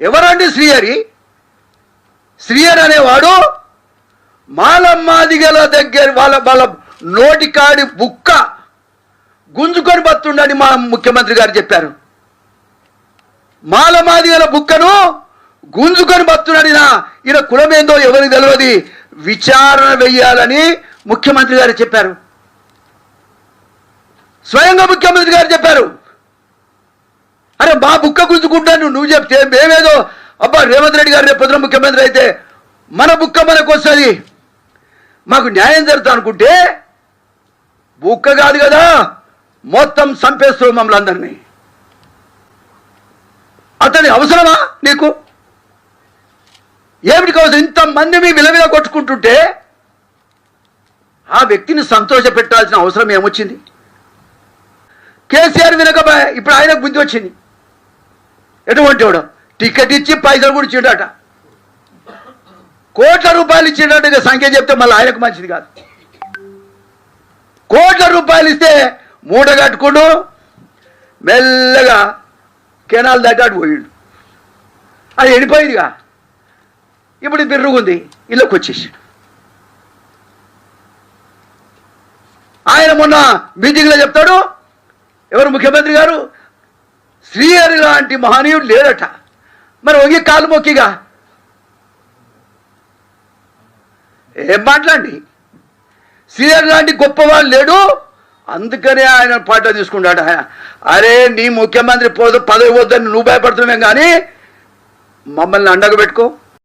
ఎవరండి శ్రీహరి? శ్రీహరి అనేవాడు మాలమ్మాదిగల దగ్గర వాళ్ళ వాళ్ళ నోటికాడి బుక్క గుంజుకొని బతుండని మా ముఖ్యమంత్రి గారు చెప్పారు. మాలమాదిగల బుక్కను గుంజుకొని బతున్నాడిన ఈయన కులమేందో ఎవరికి తెలియదు. విచారణ వెయ్యాలని ముఖ్యమంత్రి గారు చెప్పారు. స్వయంగా ముఖ్యమంత్రి గారు చెప్పారు. అరే మా బుక్క గుంజుకుంటాను నువ్వు చెప్తే మేమేదో అబ్బా రేవంత్ రెడ్డి గారు రేపు ముఖ్యమంత్రి అయితే మన బుక్క మనకు వస్తుంది. మాకు న్యాయం జరుగుతా అనుకుంటే బుక్క కాదు కదా మొత్తం చంపేస్తావు మమ్మల్ని అందరినీ. అతని అవసరమా నీకు? ఏమిటి కావచ్చు? ఇంతమంది మీ విలవిల కొట్టుకుంటుంటే ఆ వ్యక్తిని సంతోష పెట్టాల్సిన అవసరం ఏమొచ్చింది? కేసీఆర్ వినకపోయా ఇప్పుడు ఆయనకు బుద్ధి వచ్చింది. ఎటువంటి వాడు టికెట్ ఇచ్చి పైసలు కూడా ఇచ్చిండట. కోట్ల రూపాయలు ఇచ్చిండట ఇక సంఖ్య చెప్తే మళ్ళీ ఆయనకు మంచిది కాదు. కోట్ల రూపాయలు ఇస్తే మూట కట్టుకుంటూ మెల్లగా కెనాల్ దగ్గర పోయిండు. అది ఎండిపోయిందిగా. ఇప్పుడు బిర్రుగుంది ఇళ్ళకి వచ్చేసాడు. ఆయన మొన్న మీటింగ్లో చెప్తాడు ఎవరు ముఖ్యమంత్రి గారు? శ్రీహరి లాంటి మహనీయుడు లేడట. మరి వంగి కాలు మొక్కిగా. ఏం మాట్లాడి? శ్రీహరి లాంటి గొప్పవాడు లేడు. అందుకనే ఆయన పాట తీసుకున్నాడు ఆయన అరే నీ ముఖ్యమంత్రి పోదు పదవి వద్దని నువ్వు భయపడుతున్నావు కానీ మమ్మల్ని అండగబెట్టుకో